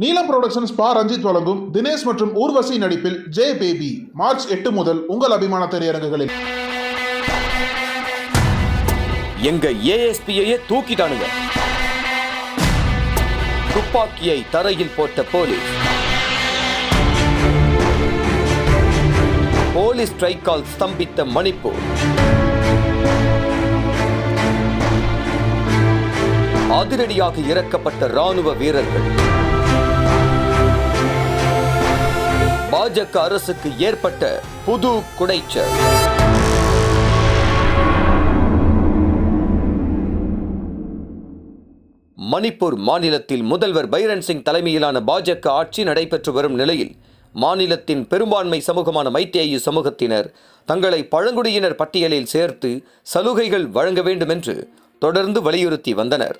நீலம் புரொடக்ஷன்ஸ் பா ரஞ்சித் வழங்கும் தினேஷ் மற்றும் ஊர்வசி நடிப்பில் ஜே பேபி. மார்ச் எட்டு முதல் உங்கள் அபிமான திரையரங்குகளில். எங்க ஏஎஸ்பியையே தூக்கிட்டானுங்க. துப்பாக்கியை தரையில் போட்ட போலீஸ். போலீஸ் ஸ்ட்ரைக்கால் ஸ்தம்பித்த மணிப்பூர் அதிரடியாக இறக்கப்பட்ட ராணுவ வீரர்கள். பாஜக அரசுக்கு ஏற்பட்ட புது குடைச்சல். மணிப்பூர் மாநிலத்தில் முதல்வர் பைரன் சிங் தலைமையிலான பாஜக ஆட்சி நடைபெற்று வரும் நிலையில் மாநிலத்தின் பெரும்பான்மை சமூகமான மைத்தேயு சமூகத்தினர் தங்களை பழங்குடியினர் பட்டியலில் சேர்த்து சலுகைகள் வழங்க வேண்டும் என்று தொடர்ந்து வலியுறுத்தி வந்தனர்.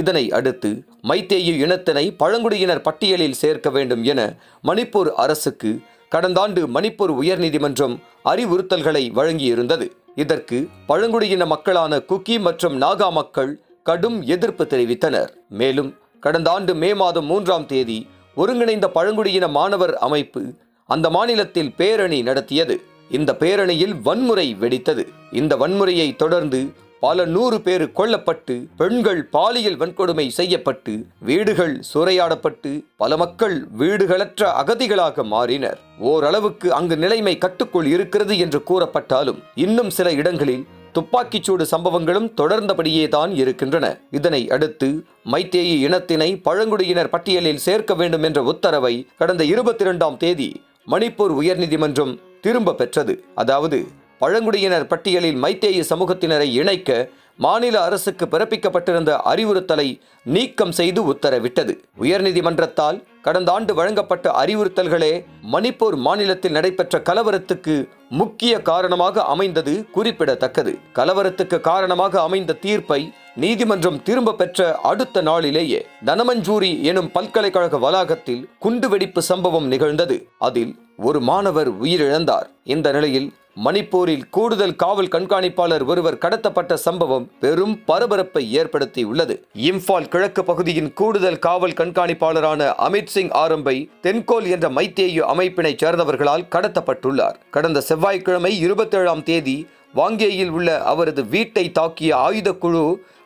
இதனை அடுத்து மைத்தேயு இனத்தினை பழங்குடியினர் பட்டியலில் சேர்க்க வேண்டும் என மணிப்பூர் அரசுக்கு கடந்த ஆண்டு மணிப்பூர் உயர்நீதிமன்றம் அறிவுறுத்தல்களை வழங்கியிருந்தது. இதற்கு பழங்குடியின மக்களான குக்கி மற்றும் நாகா மக்கள் கடும் எதிர்ப்பு தெரிவித்தனர். மேலும் கடந்த ஆண்டு மே மாதம் மூன்றாம் தேதி ஒருங்கிணைந்த பழங்குடியின மாணவர் அமைப்பு அந்த மாநிலத்தில் பேரணி நடத்தியது. இந்த பேரணியில் வன்முறை வெடித்தது. இந்த வன்முறையை தொடர்ந்து பல நூறு பேர் கொல்லப்பட்டு பெண்கள் பாலியல் வன்கொடுமை செய்யப்பட்டு வீடுகள் சூறையாடப்பட்டு பல மக்கள் வீடுகளற்ற அகதிகளாக மாறினர். ஓரளவுக்கு அங்கு நிலைமை கட்டுக்குள் இருக்கிறது என்று கூறப்பட்டாலும் இன்னும் சில இடங்களில் துப்பாக்கிச்சூடு சம்பவங்களும் தொடர்ந்தபடியே தான் இருக்கின்றன. இதனை அடுத்து மைத்தேயி இனத்தினை பழங்குடியினர் பட்டியலில் சேர்க்க வேண்டும் என்ற உத்தரவை கடந்த இருபத்தி இரண்டாம் தேதி மணிப்பூர் உயர்நீதிமன்றம் திரும்ப பெற்றது. அதாவது பழங்குடியினர் பட்டியலில் மைத்தேய சமூகத்தினரை இணைக்க மாநில அரசுக்கு பிறப்பிக்கப்பட்டிருந்த அறிவுறுத்தலை நீக்கம் செய்து உத்தரவிட்டது. உயர்நீதிமன்றத்தால் கடந்த ஆண்டு வழங்கப்பட்ட அறிவுறுத்தல்களே மணிப்பூர் மாநிலத்தில் நடைபெற்ற கலவரத்துக்கு முக்கிய காரணமாக அமைந்தது குறிப்பிடத்தக்கது. கலவரத்துக்கு காரணமாக அமைந்த தீர்ப்பை நீதிமன்றம் திரும்ப பெற்ற அடுத்த நாளிலேயே தனமஞ்சூரி எனும் பல்கலைக்கழக வளாகத்தில் குண்டுவெடிப்பு சம்பவம் நிகழ்ந்தது. அதில் ஒரு மாணவர் உயிரிழந்தார். இந்த நிலையில் மணிப்பூரில் கூடுதல் காவல் கண்காணிப்பாளர் ஒருவர் கடத்தப்பட்ட சம்பவம் பெரும் பரபரப்பை ஏற்படுத்தி உள்ளது இம்பால் கிழக்கு பகுதியின் கூடுதல் காவல் கண்காணிப்பாளரான அமித் சிங் ஆரம்பை தென்கோல் என்ற மைத்தேயு அமைப்பினைச் சேர்ந்தவர்களால் கடத்தப்பட்டுள்ளார். கடந்த செவ்வாய்க்கிழமை இருபத்தேழாம் தேதி வாங்கேயில் உள்ள அவரது வீட்டை தாக்கிய ஆயுதக்குழு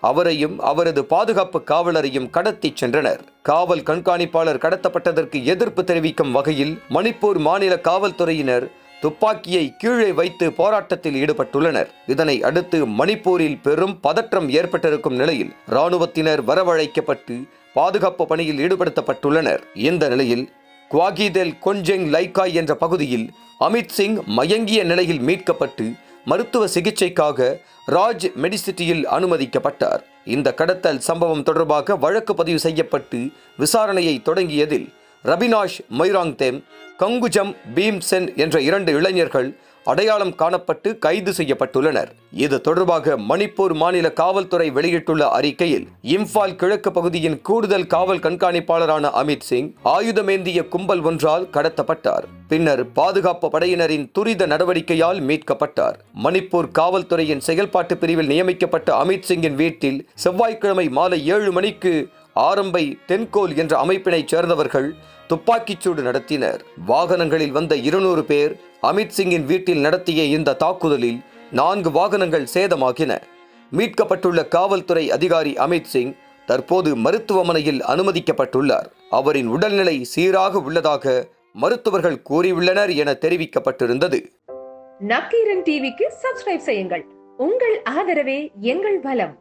அவரையும் அவரது பாதுகாப்பு காவலரையும் கடத்திச் சென்றனர். காவல் கண்காணிப்பாளர் கடத்தப்பட்டதற்கு எதிர்ப்பு தெரிவிக்கும் வகையில் மணிப்பூர் மாநில காவல்துறையினர் துப்பாக்கியை கீழே வைத்து போராட்டத்தில் ஈடுபட்டுள்ளனர். இதனை அடுத்து மணிப்பூரில் பெரும் பதற்றம் ஏற்பட்டிருக்கும் நிலையில் இராணுவத்தினர் வரவழைக்கப்பட்டு பாதுகாப்பு பணியில் ஈடுபடுத்தப்பட்டுள்ளனர். இந்த நிலையில் குவாகிதெல் கொஞ்செங் லைக்காய் என்ற பகுதியில் அமித் சிங் மயங்கிய நிலையில் மீட்கப்பட்டு மருத்துவ சிகிச்சைக்காக ராஜ் மெடிசிட்டியில் அனுமதிக்கப்பட்டார். இந்த கடத்தல் சம்பவம் தொடர்பாக வழக்கு பதிவு செய்யப்பட்டு விசாரணையை தொடங்கியதில் ரபினாஷ் மொய்ராங்தேம் கங்குஜம் பீம்சென் என்ற இரண்டு இளைஞர்கள் அடையாளம் காணப்பட்டு கைது செய்யப்பட்டுள்ளனர். இது தொடர்பாக மணிப்பூர் மாநில காவல்துறை வெளியிட்டுள்ள அறிக்கையில் இம்பால் கிழக்கு பகுதியின் கூடுதல் காவல் கண்காணிப்பாளரான அமித் சிங் ஆயுதமேந்திய கும்பல் ஒன்றால் கடத்தப்பட்டார். பின்னர் பாதுகாப்பு படையினரின் துரித நடவடிக்கையால் மீட்கப்பட்டார். மணிப்பூர் காவல்துறையின் செயல்பாட்டு பிரிவில் நியமிக்கப்பட்ட அமித் சிங்கின் வீட்டில் செவ்வாய்க்கிழமை மாலை ஏழு மணிக்கு ஆரம்பை தென்கோல் என்ற அமைப்பினைச் சேர்ந்தவர்கள் துப்பாக்கிச்சூடு நடத்தினர். வாகனங்களில் வந்த இருநூறு பேர் அமித் சிங்கின் வீட்டில் நடத்திய இந்த தாக்குதலில் நான்கு வாகனங்கள் சேதமாகின. மீட்கப்பட்டுள்ள காவல்துறை அதிகாரி அமித் சிங் தற்போது மருத்துவமனையில் அனுமதிக்கப்பட்டுள்ளார். அவரின் உடல்நிலை சீராக உள்ளதாக மருத்துவர்கள் கூறியுள்ளனர் என தெரிவிக்கப்பட்டிருந்தது. நக்கீரன் டிவிக்கு சப்ஸ்கிரைப் செய்யுங்கள். உங்கள் ஆதரவே எங்கள் பலம்